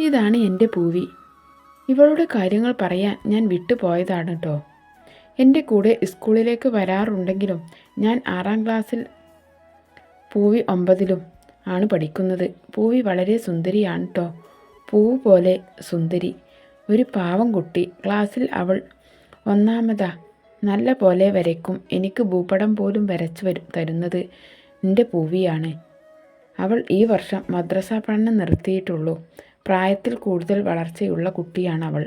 ഇതാണ് എന്റെ പൂവി. ഇവളുടെ കാര്യങ്ങൾ പറയാൻ ഞാൻ വിട്ടുപോയതാണ് കേട്ടോ എന്റെ കൂടെ സ്കൂളിലേക്ക് വരാറുണ്ടെങ്കിലും ഞാൻ ആറാം ക്ലാസ്സിൽ പൂവി ഒമ്പതിലും ആണ് പഠിക്കുന്നത്. പൂവി വളരെ സുന്ദരിയാണ് കേട്ടോ പൂവ് പോലെ സുന്ദരി. ഒരു പാവം കുട്ടി. ക്ലാസ്സിൽ അവൾ ഒന്നാമതാ. നല്ല പോലെ വരയ്ക്കും. എനിക്ക് ഭൂപടം പോലും വരച്ചു വരും തരുന്നത് എന്റെ പൂവിയാണ്. അവൾ ഈ വർഷം മദ്രസ പഠനം നിർത്തിയിട്ടുള്ളൂ. പ്രായത്തിൽ കൂടുതൽ വളർച്ചയുള്ള കുട്ടിയാണ് അവൾ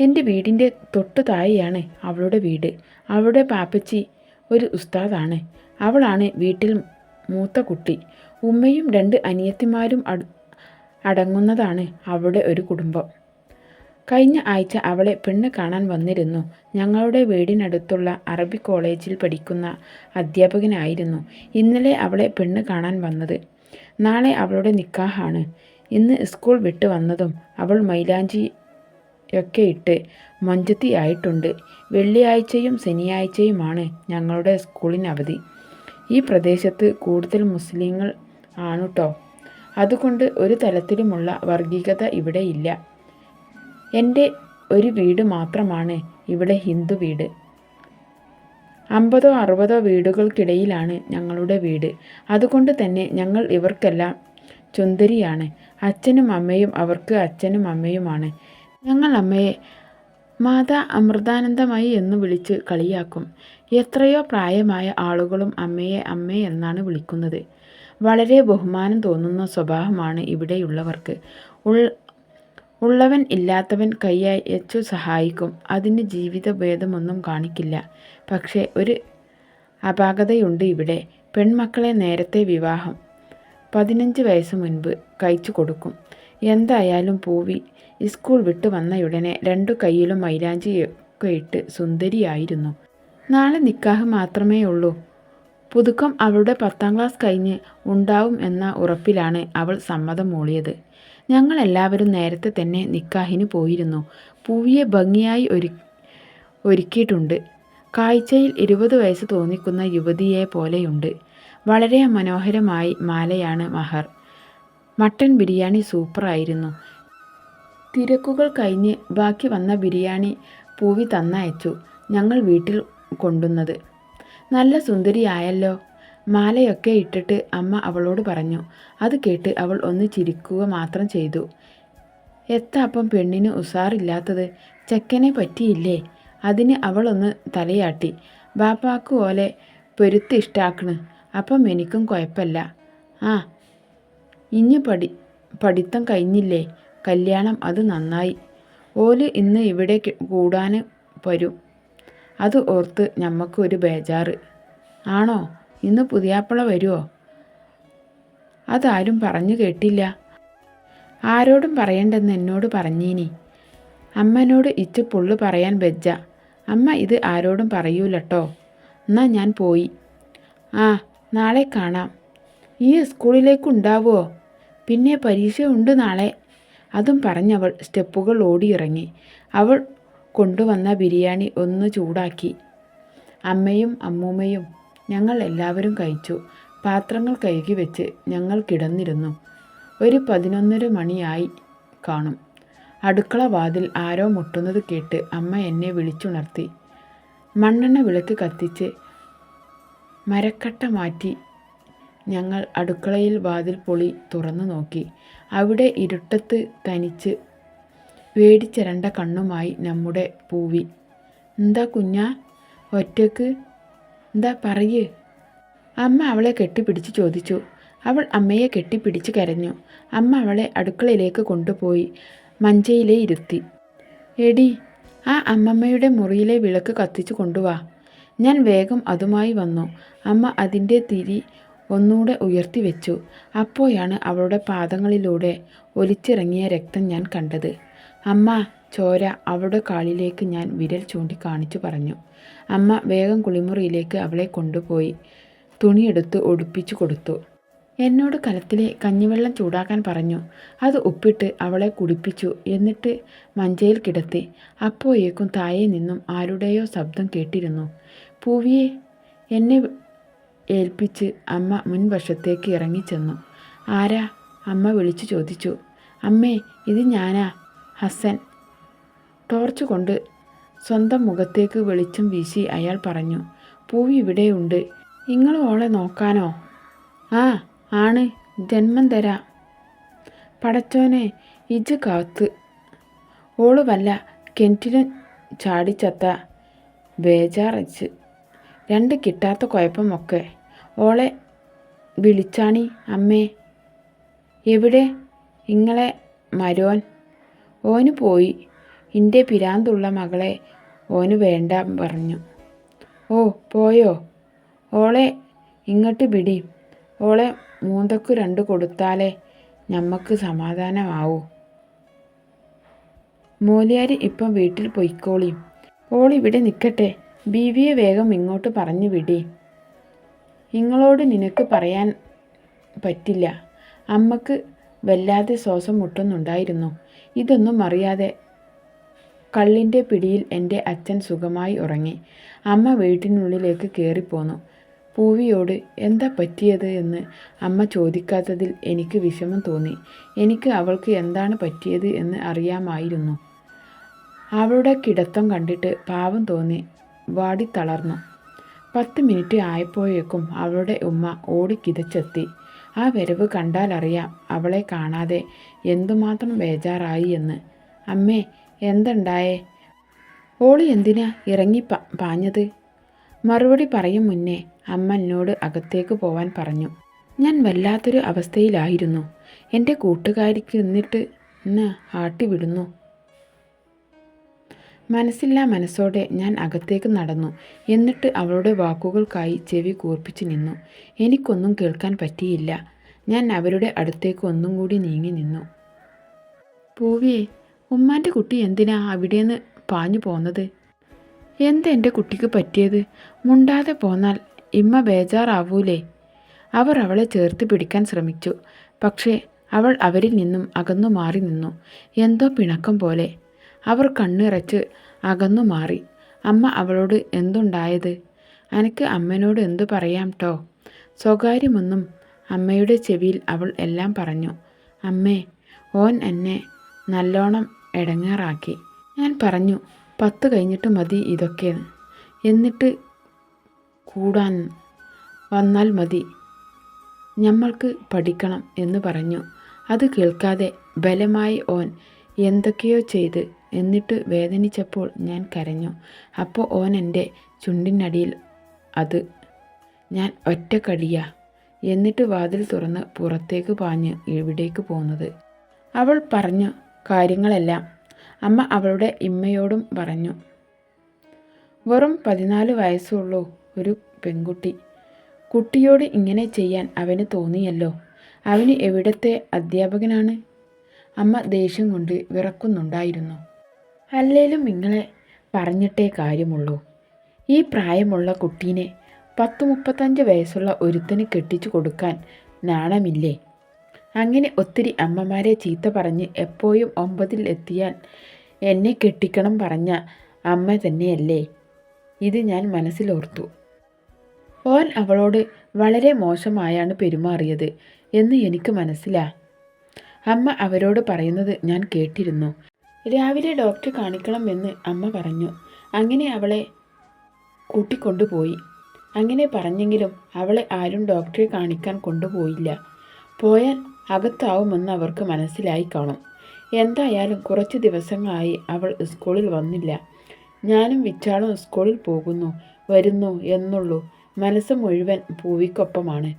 എന്റെ വീടിന്റെ തൊട്ടു താഴെയാണ് അവളുടെ വീട്. അവളുടെ പാപ്പച്ചി ഒരു ഉസ്താദാണ്. അവളാണ് വീട്ടിൽ മൂത്ത കുട്ടി. ഉമ്മയും രണ്ട് അനിയത്തിമാരും അട അടങ്ങുന്നതാണ് അവളുടെ ഒരു കുടുംബം. കഴിഞ്ഞ ആഴ്ച അവളെ പെണ്ണ് കാണാൻ വന്നിരുന്നു. ഞങ്ങളുടെ വീടിനടുത്തുള്ള അറബി കോളേജിൽ പഠിക്കുന്ന അധ്യാപകനായിരുന്നു. ഇന്നലെ അവളെ പെണ്ണ് കാണാൻ വന്നത്. നാളെ അവളുടെ നിക്കാഹാണ്. ഇന്ന് സ്കൂൾ വിട്ട് വന്നതും അവൾ മൈലാഞ്ചി ഒക്കെ ഇട്ട് മൊഞ്ചത്തിയായിട്ടുണ്ട് വെള്ളിയാഴ്ചയും ശനിയാഴ്ചയുമാണ് ഞങ്ങളുടെ സ്കൂളിന് അവധി. ഈ പ്രദേശത്ത് കൂടുതൽ മുസ്ലിങ്ങൾ ആണുട്ടോ അതുകൊണ്ട് ഒരു തലത്തിലുമുള്ള വർഗീകത ഇവിടെ ഇല്ല. എന്റെ ഒരു വീട് മാത്രമാണ് ഇവിടെ ഹിന്ദു വീട്. അമ്പതോ അറുപതോ വീടുകൾക്കിടയിലാണ് ഞങ്ങളുടെ വീട്. അതുകൊണ്ട് തന്നെ ഞങ്ങൾ ഇവർക്കെല്ലാം ചുന്ദരിയാണ്. അച്ഛനും അമ്മയും അവർക്ക് അച്ഛനും അമ്മയുമാണ്. ഞങ്ങൾ അമ്മയെ മാതാ അമൃതാനന്ദമായി എന്ന് വിളിച്ച് കളിയാക്കും. എത്രയോ പ്രായമായ ആളുകളും അമ്മയെ അമ്മേ എന്നാണ് വിളിക്കുന്നത്. വളരെ ബഹുമാനം തോന്നുന്ന സ്വഭാവമാണ് ഇവിടെയുള്ളവർക്ക്. ഉള്ളവൻ ഇല്ലാത്തവൻ കൈയച്ചു സഹായിക്കും. അതിന് ജീവിത ഭേദമൊന്നും കാണിക്കില്ല. പക്ഷേ ഒരു അപാകതയുണ്ട് ഇവിടെ. പെൺമക്കളെ നേരത്തെ വിവാഹം പതിനഞ്ച് വയസ്സ് മുൻപ് കഴിച്ചു കൊടുക്കും. എന്തായാലും പൂവി സ്കൂൾ വിട്ടു വന്നയുടനെ രണ്ടു കൈയിലും മൈലാഞ്ചിയൊക്കെ ഇട്ട് സുന്ദരിയായിരുന്നു. നാളെ നിക്കാഹ് മാത്രമേ ഉള്ളൂ പുതുക്കം അവളുടെ പത്താം ക്ലാസ് കഴിഞ്ഞ് ഉണ്ടാവും എന്ന ഉറപ്പിലാണ് അവൾ സമ്മതം മൂളിയത്. ഞങ്ങളെല്ലാവരും നേരത്തെ തന്നെ നിക്കാഹിന് പോയിരുന്നു. പൂവിയെ ഭംഗിയായി ഒരു ഒരുക്കിയിട്ടുണ്ട്. കാഴ്ചയിൽ ഇരുപത് വയസ്സ് തോന്നിക്കുന്ന യുവതിയെ പോലെയുണ്ട്. വളരെ മനോഹരമായി മാലയാണ് മഹർ. മട്ടൻ ബിരിയാണി സൂപ്പറായിരുന്നു തിരക്കുകൾ കഴിഞ്ഞ് ബാക്കി വന്ന ബിരിയാണി പൂവി തന്നയച്ചു ഞങ്ങൾ വീട്ടിൽ കൊണ്ടുവന്നത് നല്ല സുന്ദരിയായല്ലോ. മാലയൊക്കെ ഇട്ടിട്ട് അമ്മ അവളോട് പറഞ്ഞു. അത് കേട്ട് അവൾ ഒന്ന് ചിരിക്കുക മാത്രം ചെയ്തു. എത്താപ്പം പെണ്ണിന് ഉസാറില്ലാത്തത് ചെക്കനെ പറ്റിയില്ലേ? അതിന് അവളൊന്ന് തലയാട്ടി. ബാപ്പാക്ക് പോലെ പെരുത്ത് അപ്പം എനിക്കും കുഴപ്പമില്ല. ആ ഇഞ്ഞ് പഠി പഠിത്തം കഴിഞ്ഞില്ലേ? കല്യാണം അത് നന്നായി. ഓൽ ഇന്ന് ഇവിടെ കൂടാൻ വരും. അത് ഓർത്ത് ഞമ്മക്ക് ഒരു ബേജാറ്. ആണോ? ഇന്ന് പുതിയാപ്പിള വരുമോ അതാരും പറഞ്ഞു കേട്ടില്ല. ആരോടും പറയണ്ടെന്ന് എന്നോട് പറഞ്ഞീനി. അമ്മനോട് ഇച്ച് പുള്ളു പറയാൻ വെജ്ജ അമ്മ ഇത് ആരോടും പറയൂലട്ടോ. എന്നാ ഞാൻ പോയി. ആ നാളെ കാണാം. ഈ സ്കൂളിലേക്ക് ഉണ്ടാവുമോ പിന്നെ പരീക്ഷയുണ്ട് നാളെ. അതും പറഞ്ഞവൾ സ്റ്റെപ്പുകൾ ഓടിയിറങ്ങി. അവൾ കൊണ്ടുവന്ന ബിരിയാണി ഒന്ന് ചൂടാക്കി. അമ്മയും അമ്മൂമ്മയും ഞങ്ങൾ എല്ലാവരും കഴിച്ചു. പാത്രങ്ങൾ കഴുകി വെച്ച് ഞങ്ങൾ കിടന്നിരുന്നു. ഒരു പതിനൊന്നര മണിയായി കാണും. അടുക്കള വാതിൽ ആരോ മുട്ടുന്നത് കേട്ട് അമ്മ എന്നെ വിളിച്ചുണർത്തി. മണ്ണെണ്ണ വിളക്ക് കത്തിച്ച് മരക്കട്ട മാറ്റി ഞങ്ങൾ അടുക്കളയിൽ വാതിൽ പൊളി തുറന്നു നോക്കി. അവിടെ ഇരുട്ടത്ത് തനിച്ച് വേടിച്ചിരണ്ട കണ്ണുമായി നമ്മുടെ പൂവി. എന്താ കുഞ്ഞാ? ഒറ്റയ്ക്ക്? എന്താ പറയേ? അമ്മ അവളെ കെട്ടിപ്പിടിച്ച് ചോദിച്ചു. അവൾ അമ്മയെ കെട്ടിപ്പിടിച്ച് കരഞ്ഞു. അമ്മ അവളെ അടുക്കളയിലേക്ക് കൊണ്ടുപോയി മഞ്ചയിലെ ഇരുത്തി. എടി ആ അമ്മമ്മയുടെ മുറിയിലെ വിളക്ക് കത്തിച്ചു കൊണ്ടുവാ. ഞാൻ വേഗം അതുമായി വന്നു. അമ്മ അതിന്റെ തിരി ഒന്നുകൂടെ ഉയർത്തി വെച്ചു. അപ്പോഴാണ് അവളുടെ പാദങ്ങളിലൂടെ ഒലിച്ചിറങ്ങിയ രക്തം ഞാൻ കണ്ടത്. അമ്മ ചോര അവളുടെ കാലിലേക്ക് ഞാൻ വിരൽ ചൂണ്ടിക്കാണിച്ചു പറഞ്ഞു. അമ്മ വേഗം കുളിമുറിയിലേക്ക് അവളെ കൊണ്ടുപോയി തുണിയെടുത്ത് ഒടുപ്പിച്ചു കൊടുത്തു. എന്നോട് കലത്തിലെ കഞ്ഞിവെള്ളം ചൂടാക്കാൻ പറഞ്ഞു. അത് ഉപ്പിട്ട് അവളെ കുടിപ്പിച്ചു എന്നിട്ട് മഞ്ചയിൽ കിടത്തി. അപ്പോഴേക്കും താഴെ നിന്നും ആരുടെയോ ശബ്ദം കേട്ടിരുന്നു. പൂവിയെ എന്നെ ഏൽപ്പിച്ച് അമ്മ മുൻവശത്തേക്ക് ഇറങ്ങിച്ചെന്നു. ആരാ? അമ്മ വിളിച്ചു ചോദിച്ചു. അമ്മേ ഇത് ഞാനാ. ഹസൻ ടോർച്ച് കൊണ്ട് സ്വന്തം മുഖത്തേക്ക് വെളിച്ചം വീശി അയാൾ പറഞ്ഞു. പൂവി ഇവിടെയുണ്ട്. നിങ്ങൾ ഓളെ നോക്കാനോ? ആ ആണ്. ജന്മം തരാ. പടച്ചോനെ ഇജ് കാത്ത്. ഓൾ വല്ല കിണറ്റിലും ചാടിച്ചത്ത ബേജാറച്ച് രണ്ട് കിട്ടാത്ത കുഴപ്പമൊക്കെ. ഓളെ വിളിച്ചാണി അമ്മേ. എവിടെ? ഇങ്ങളെ മരോൻ. ഓന് പോയി. ഇന്റെ പിരാന്തുള്ള മകളെ ഓന് വേണ്ട പറഞ്ഞു. ഓ പോയോ? ഓളെ ഇങ്ങോട്ട് പിടി ഓളെ മൂന്തക്കു രണ്ട് കൊടുത്താലേ ഞമ്മക്ക് സമാധാനമാവൂ. മൂലിയാർ ഇപ്പം വീട്ടിൽ പൊയ്ക്കോളിയും ഓളിവിടെ നിൽക്കട്ടെ ബീവിയെ വേഗം ഇങ്ങോട്ട് പറഞ്ഞു വിടി. നിങ്ങളോട് നിനക്ക് പറയാൻ പറ്റില്ല. അമ്മയ്ക്ക് വല്ലാതെ ശ്വാസം മുട്ടുന്നുണ്ടായിരുന്നു. ഇതൊന്നും അറിയാതെ കള്ളിന്റെ പിടിയിൽ എന്റെ അച്ഛൻ സുഖമായി ഉറങ്ങി. അമ്മ വീട്ടിനുള്ളിലേക്ക് കയറിപ്പോന്നു പൂവിയോട് എന്താ പറ്റിയത്? എന്ന് അമ്മ ചോദിക്കാത്തതിൽ എനിക്ക് വിഷമം തോന്നി. എനിക്ക് അവൾക്ക് എന്താണ് പറ്റിയത്? എന്ന് അറിയാമായിരുന്നു. അവളുടെ കിടത്തം കണ്ടിട്ട് പാവം തോന്നി. വാടിത്തളർന്നു. പത്ത് മിനിറ്റ് ആയപ്പോഴേക്കും അവളുടെ ഉമ്മ ഓടിക്കിതച്ചെത്തി ആ വരവ് കണ്ടാലറിയാം അവളെ കാണാതെ എന്തുമാത്രം ബേജാറായി എന്ന്. അമ്മേ എന്തുണ്ടായേ? ഓളി എന്തിനാ ഇറങ്ങി പാഞ്ഞത്? മറുപടി പറയും മുന്നേ അമ്മ എന്നോട് അകത്തേക്ക് പോവാൻ പറഞ്ഞു. ഞാൻ വല്ലാത്തൊരു അവസ്ഥയിലായിരുന്നു. എന്റെ കൂട്ടുകാരിക്ക് എന്നിട്ട് ഇന്ന് ആട്ടിവിടുന്നു മനസ്സില്ലാ മനസ്സോടെ ഞാൻ അകത്തേക്ക് നടന്നു. എന്നിട്ട് അവളുടെ വാക്കുകൾക്കായി ചെവി കൂർപ്പിച്ചു നിന്നു. എനിക്കൊന്നും കേൾക്കാൻ പറ്റിയില്ല. ഞാൻ അവരുടെ അടുത്തേക്ക് ഒന്നും കൂടി നീങ്ങി നിന്നു. പൂവിയെ ഉമ്മാന്റെ കുട്ടി എന്തിനാ അവിടേന്ന് പാഞ്ഞു പോന്നത്? എന്താ എന്റെ കുട്ടിക്ക് പറ്റിയത്? മുണ്ടാതെ പോന്നാൽ ഇമ്മ ബേജാറാവൂലേ? അവർ അവളെ ചേർത്ത് പിടിക്കാൻ ശ്രമിച്ചു. പക്ഷേ അവൾ അവരിൽ നിന്നും അകന്നു മാറി നിന്നു. എന്തോ പിണക്കം പോലെ. അവർ കണ്ണിറച്ച് അകന്നു മാറി. അമ്മ അവളോട് എന്തുണ്ടായത്? അനക്ക് അമ്മനോട് എന്തു പറയാം ട്ടോ? സ്വകാര്യമൊന്നും അമ്മയുടെ ചെവിയിൽ അവൾ എല്ലാം പറഞ്ഞു. അമ്മേ ഓൻ എന്നെ നല്ലോണം എടങ്ങേറാക്കി. ഞാൻ പറഞ്ഞു പത്ത് കഴിഞ്ഞിട്ട് മതി ഇതൊക്കെ. എന്നിട്ട് കൂടാൻ വന്നാൽ മതി. ഞമ്മൾക്ക് പഠിക്കണം എന്ന് പറഞ്ഞു. അത് കേൾക്കാതെ ബലമായി ഓൻ എന്തൊക്കെയോ ചെയ്ത് എന്നിട്ട് വേദനിച്ചപ്പോൾ ഞാൻ കരഞ്ഞു. അപ്പോൾ ഓൻ എന്റെ ചുണ്ടിനടിയിൽ അത് ഞാൻ ഒറ്റക്കടിയാ. എന്നിട്ട് വാതിൽ തുറന്ന് പുറത്തേക്ക് പാഞ്ഞ് ഇവിടേക്ക് പോകുന്നത് അവൾ പറഞ്ഞു കാര്യങ്ങളെല്ലാം. അമ്മ അവളുടെ ഇമ്മയോടും പറഞ്ഞു. വെറും പതിനാല് വയസ്സുള്ളൂ ഒരു പെൺകുട്ടി. കുട്ടിയോട് ഇങ്ങനെ ചെയ്യാൻ അവന് തോന്നിയല്ലോ. അവന് എവിടത്തെ അധ്യാപകനാണ്? അമ്മ ദേഷ്യം കൊണ്ട് വിറക്കുന്നുണ്ടായിരുന്നു. അല്ലേലും നിങ്ങളെ പറഞ്ഞിട്ടേ കാര്യമുള്ളൂ. ഈ പ്രായമുള്ള കുട്ടീനെ പത്ത് മുപ്പത്തഞ്ച് വയസ്സുള്ള ഒരുത്തന് കെട്ടിച്ചു കൊടുക്കാൻ നാണമില്ലേ? അങ്ങനെ ഒത്തിരി അമ്മമാരെ ചീത്ത പറഞ്ഞ് എപ്പോഴും ഒമ്പതിൽ എത്തിയാൽ എന്നെ കെട്ടിക്കണം പറഞ്ഞ അമ്മ തന്നെയല്ലേ? ഇത് ഞാൻ മനസ്സിലോർത്തു. ഓൻ അവളോട് വളരെ മോശമായാണ് പെരുമാറിയത് എന്ന് എനിക്ക് മനസ്സിലാ. അമ്മ അവരോട് പറയുന്നത് ഞാൻ കേട്ടിരുന്നു. രാവിലെ ഡോക്ടറെ കാണിക്കണം എന്ന് അമ്മ പറഞ്ഞു. അങ്ങനെ അവളെ കൂട്ടിക്കൊണ്ടുപോയി. അങ്ങനെ പറഞ്ഞെങ്കിലും അവളെ ആരും ഡോക്ടറെ കാണിക്കാൻ കൊണ്ടുപോയില്ല. പോയാൽ അകത്താവുമെന്ന് അവർക്ക് മനസ്സിലായി കാണും. എന്തായാലും കുറച്ച് ദിവസങ്ങളായി അവൾ സ്കൂളിൽ വന്നില്ല. ഞാനും വിച്ചാളും സ്കൂളിൽ പോകുന്നു വരുന്നു എന്നുള്ളൂ മനസ്സ് മുഴുവൻ പൂവിക്കൊപ്പമാണ്.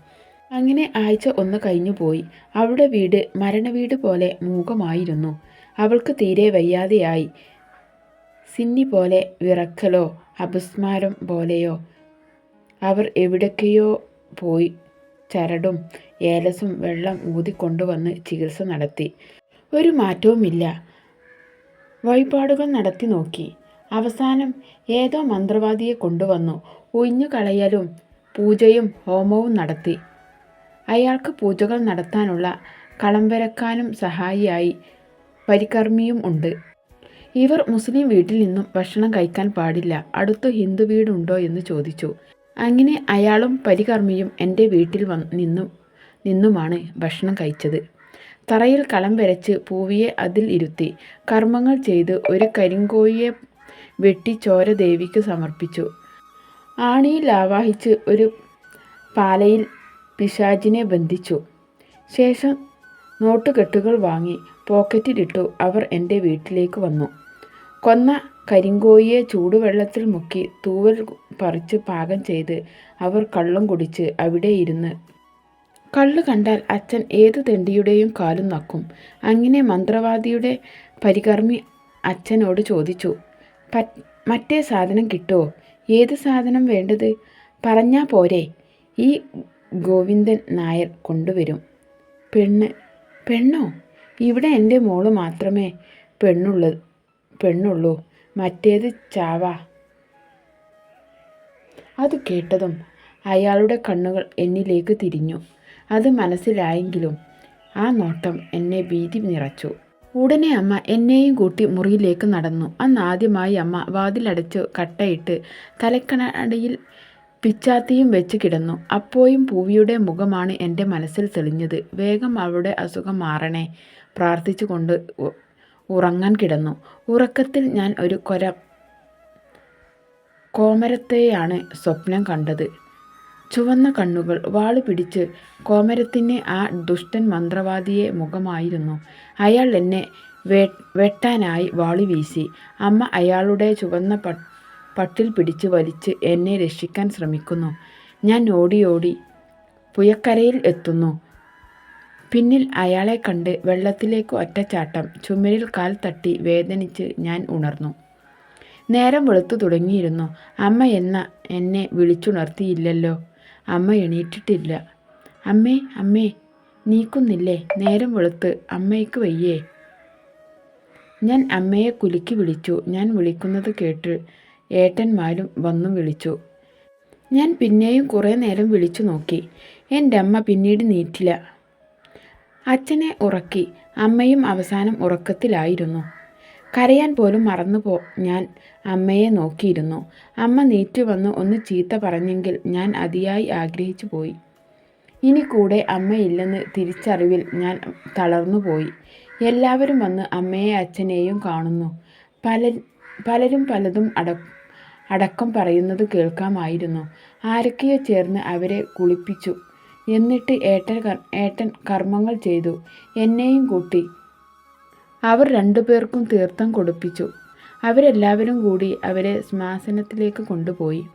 അങ്ങനെ ആഴ്ച ഒന്ന് കഴിഞ്ഞു പോയി അവളുടെ വീട് മരണവീട് പോലെ മൂകമായിരുന്നു. അവൾക്ക് തീരെ വയ്യാതെയായി. സിന്നി പോലെ വിറക്കലോ അപസ്മാരം പോലെയോ. അവർ എവിടേക്കെയോ പോയി ചരടും ഏലസും വെള്ളം ഊതിക്കൊണ്ടുവന്ന് ചികിത്സ നടത്തി. ഒരു മാറ്റവുമില്ല. വഴിപാടുകൾ നടത്തി നോക്കി. അവസാനം ഏതോ മന്ത്രവാദിയെ കൊണ്ടുവന്നു. ഉയിഞ്ഞു കളയലും പൂജയും ഹോമവും നടത്തി. അയാൾക്ക് പൂജകൾ നടത്താനുള്ള കളംവരക്കാനും സഹായിയായി. പരികർമ്മിയും ഉണ്ട്. ഇവർ മുസ്ലിം വീട്ടിൽ നിന്നും ഭക്ഷണം കഴിക്കാൻ പാടില്ല. അടുത്ത് ഹിന്ദു വീടുണ്ടോ എന്ന് ചോദിച്ചു. അങ്ങനെ അയാളും പരികർമ്മിയും എന്റെ വീട്ടിൽ നിന്നും നിന്നുമാണ് ഭക്ഷണം കഴിച്ചത്. തറയിൽ കളം വരച്ച് പൂവിയെ അതിൽ ഇരുത്തി കർമ്മങ്ങൾ ചെയ്ത് ഒരു കരിങ്കോഴിയെ വെട്ടി ചോര ദേവിക്ക് സമർപ്പിച്ചു. ആണിയിൽ ആവാഹിച്ച് ഒരു പാലയിൽ പിശാചിനെ ബന്ധിച്ചു. ശേഷം നോട്ടുകെട്ടുകൾ വാങ്ങി പോക്കറ്റിലിട്ടു അവർ എന്റെ വീട്ടിലേക്ക് വന്നു. കൊന്ന കരിങ്കോയിയെ ചൂടുവെള്ളത്തിൽ മുക്കി തൂവൽ പറിച്ച് പാകം ചെയ്ത് അവർ കള്ളും കുടിച്ച് അവിടെ ഇരുന്ന്. കള്ളു കണ്ടാൽ അച്ഛൻ ഏത് തെണ്ടിയുടെയും കാലും നക്കും. അങ്ങനെ മന്ത്രവാദിയുടെ പരികർമ്മി അച്ഛനോട് ചോദിച്ചു മറ്റേ സാധനം കിട്ടുമോ ഏത് സാധനം വേണ്ടത്? പറഞ്ഞാൽ പോരെ. ഈ ഗോവിന്ദൻ നായർ കൊണ്ടുവരും. പെണ്ണ് പെണ്ണോ? ഇവിടെ എന്റെ മോൾ മാത്രമേ പെണ്ണുള്ള പെണ്ണുള്ളൂ. മറ്റേത് ചാവ. അത് കേട്ടതും അയാളുടെ കണ്ണുകൾ എന്നിലേക്ക് തിരിഞ്ഞു. അത് മനസ്സിലായെങ്കിലും ആ നോട്ടം എന്നെ ഭീതി നിറച്ചു. ഉടനെ അമ്മ എന്നെയും കൂട്ടി മുറിയിലേക്ക് നടന്നു. അന്ന് ആദ്യമായി അമ്മ വാതിലടച്ച് കട്ടയിട്ട് തലക്കണടിയിൽ പിച്ചാത്തിയും വെച്ച് കിടന്നു. അപ്പോഴും പൂവിയുടെ മുഖമാണ് എന്റെ മനസ്സിൽ തെളിഞ്ഞത്. വേഗം അവളുടെ അസുഖം മാറണേ. പ്രാർത്ഥിച്ചുകൊണ്ട് ഉറങ്ങാൻ കിടന്നു. ഉറക്കത്തിൽ ഞാൻ ഒരു കൊര കോമരത്തെയാണ് സ്വപ്നം കണ്ടത്. ചുവന്ന കണ്ണുകൾ വാൾ പിടിച്ച് കോമരത്തിന്റെ ആ ദുഷ്ടൻ മന്ത്രവാദിയെ മുഖമായിരുന്നു. അയാൾ എന്നെ വേ വെട്ടാനായി വാളി വീശി. അമ്മ അയാളുടെ ചുവന്ന പട്ടിൽ പിടിച്ച് വലിച്ച് എന്നെ രക്ഷിക്കാൻ ശ്രമിക്കുന്നു. ഞാൻ ഓടി ഓടി പുയക്കരയിൽ എത്തുന്നു. പിന്നിൽ അയാളെ കണ്ട് വെള്ളത്തിലേക്ക് ഒറ്റച്ചാട്ടം ചുമരിൽ കാൽ തട്ടി വേദനിച്ച് ഞാൻ ഉണർന്നു. നേരം വെളുത്തു തുടങ്ങിയിരുന്നു. അമ്മ എന്ന എന്നെ വിളിച്ചുണർത്തിയില്ലല്ലോ. അമ്മ എണീറ്റിട്ടില്ല. അമ്മേ അമ്മേ നീക്കുന്നില്ലേ? നേരം വെളുത്ത് അമ്മയ്ക്ക് വയ്യേ. ഞാൻ അമ്മയെ കുലുക്കി വിളിച്ചു. ഞാൻ വിളിക്കുന്നത് കേട്ട് ഏട്ടന്മാരും വന്നു വിളിച്ചു. ഞാൻ പിന്നെയും കുറേ നേരം വിളിച്ചു നോക്കി. എന്റെ അമ്മ പിന്നീട് നീറ്റില്ല. അച്ഛനെ ഉറക്കി അമ്മയും അവസാനം ഉറക്കത്തിലായിരുന്നു. കരയാൻ പോലും മറന്നു പോ ഞാൻ അമ്മയെ നോക്കിയിരുന്നു. അമ്മ നീറ്റു വന്ന് ഒന്ന് ചീത്ത പറഞ്ഞെങ്കിൽ ഞാൻ അതിയായി ആഗ്രഹിച്ചു പോയി. ഇനി കൂടെ അമ്മയില്ലെന്ന് തിരിച്ചറിവിൽ ഞാൻ തളർന്നുപോയി എല്ലാവരും വന്ന് അമ്മയെ അച്ഛനെയും കാണുന്നു. പല പലരും പലതും അട അടക്കം പറയുന്നത് കേൾക്കാമായിരുന്നു. ആരൊക്കെയോ ചേർന്ന് അവരെ കുളിപ്പിച്ചു. എന്നിട്ട് ഏട്ടൻ ഏട്ടൻ കർമ്മങ്ങൾ ചെയ്തു. എന്നെയും കൂട്ടി. അവർ രണ്ടുപേർക്കും തീർത്ഥം കൊടുപ്പിച്ചു. അവരെല്ലാവരും കൂടി അവരെ ശ്മശാനത്തിലേക്ക് കൊണ്ടുപോയി.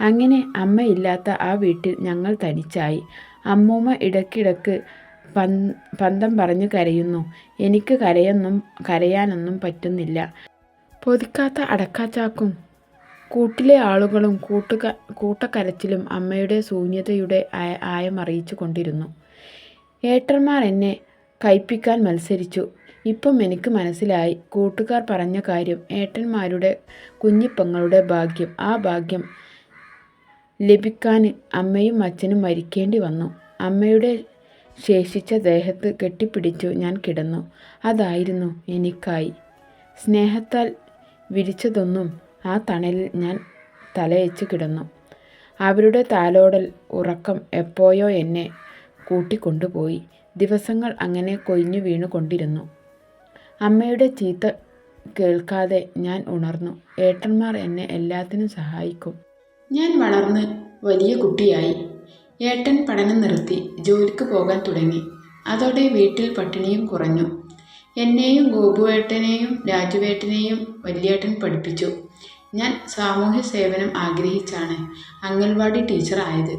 അങ്ങനെ അമ്മയില്ലാത്ത ആ വീട്ടിൽ ഞങ്ങൾ തനിച്ചായി. അമ്മൂമ്മ ഇടയ്ക്കിടയ്ക്ക് പന്തം പറഞ്ഞു കരയുന്നു. എനിക്ക് കരയൊന്നും കരയാനൊന്നും പറ്റുന്നില്ല. പൊതിക്കാത്ത അടക്കാച്ചാക്കും കൂട്ടിലെ ആളുകളും കൂട്ടുക കൂട്ടക്കരച്ചിലും അമ്മയുടെ ശൂന്യതയുടെ ആയം ആയമറിയിച്ചു കൊണ്ടിരുന്നു. ഏട്ടന്മാർ എന്നെ കയ്പിക്കാൻ മത്സരിച്ചു. ഇപ്പം എനിക്ക് മനസ്സിലായി കൂട്ടുകാർ പറഞ്ഞ കാര്യം ഏട്ടന്മാരുടെ കുഞ്ഞിപ്പങ്ങളുടെ ഭാഗ്യം. ആ ഭാഗ്യം ലഭിക്കാൻ അമ്മയും അച്ഛനും മരിക്കേണ്ടി വന്നു. അമ്മയുടെ ശേഷിച്ച ദേഹത്ത് കെട്ടിപ്പിടിച്ചു ഞാൻ കിടന്നു. അതായിരുന്നു എനിക്കായി. സ്നേഹത്താൽ വിരിച്ചതൊന്നും ആ തണലിൽ ഞാൻ തലയച്ച് കിടന്നു. അവരുടെ താലോടൽ ഉറക്കം എപ്പോയോ എന്നെ കൂട്ടിക്കൊണ്ടുപോയി. ദിവസങ്ങൾ അങ്ങനെ കൊഴിഞ്ഞു വീണുകൊണ്ടിരുന്നു അമ്മയുടെ ചീത്ത കേൾക്കാതെ ഞാൻ ഉണർന്നു. ഏട്ടന്മാർ എന്നെ എല്ലാത്തിനും സഹായിക്കും. ഞാൻ വളർന്ന് വലിയ കുട്ടിയായി. ഏട്ടൻ പഠനം നിർത്തി ജോലിക്ക് പോകാൻ തുടങ്ങി. അതോടെ വീട്ടിൽ പട്ടിണിയും കുറഞ്ഞു. എന്നെയും ഗോപുവേട്ടനെയും രാജുവേട്ടനെയും വലിയേട്ടൻ പഠിപ്പിച്ചു. ഞാൻ സാമൂഹ്യ സേവനം ആഗ്രഹിച്ചാണ് അംഗൻവാടി ടീച്ചറായത്.